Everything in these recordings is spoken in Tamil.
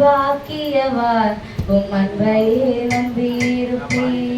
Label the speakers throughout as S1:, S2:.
S1: பாக்கியவார் உம் அன்பையே நம்பியிருப்பேன்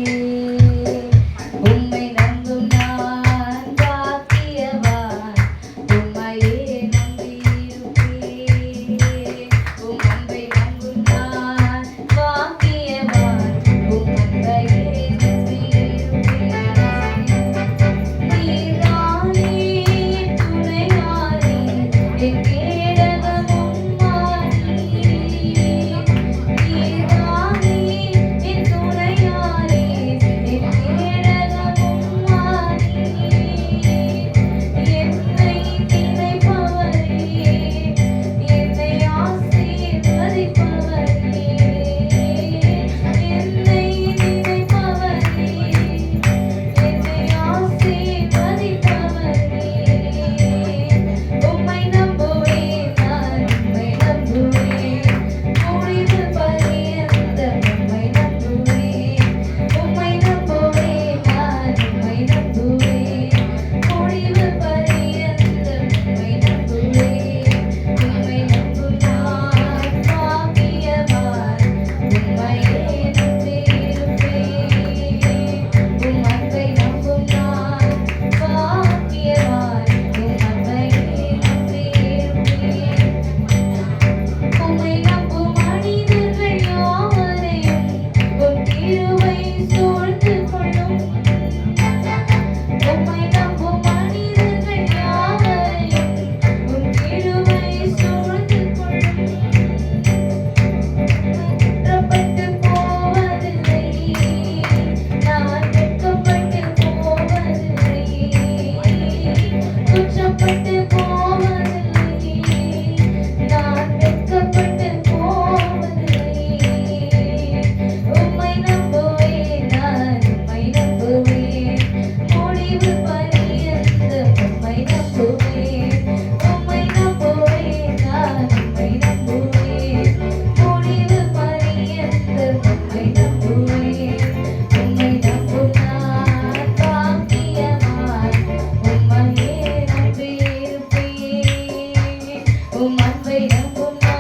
S1: I'm gonna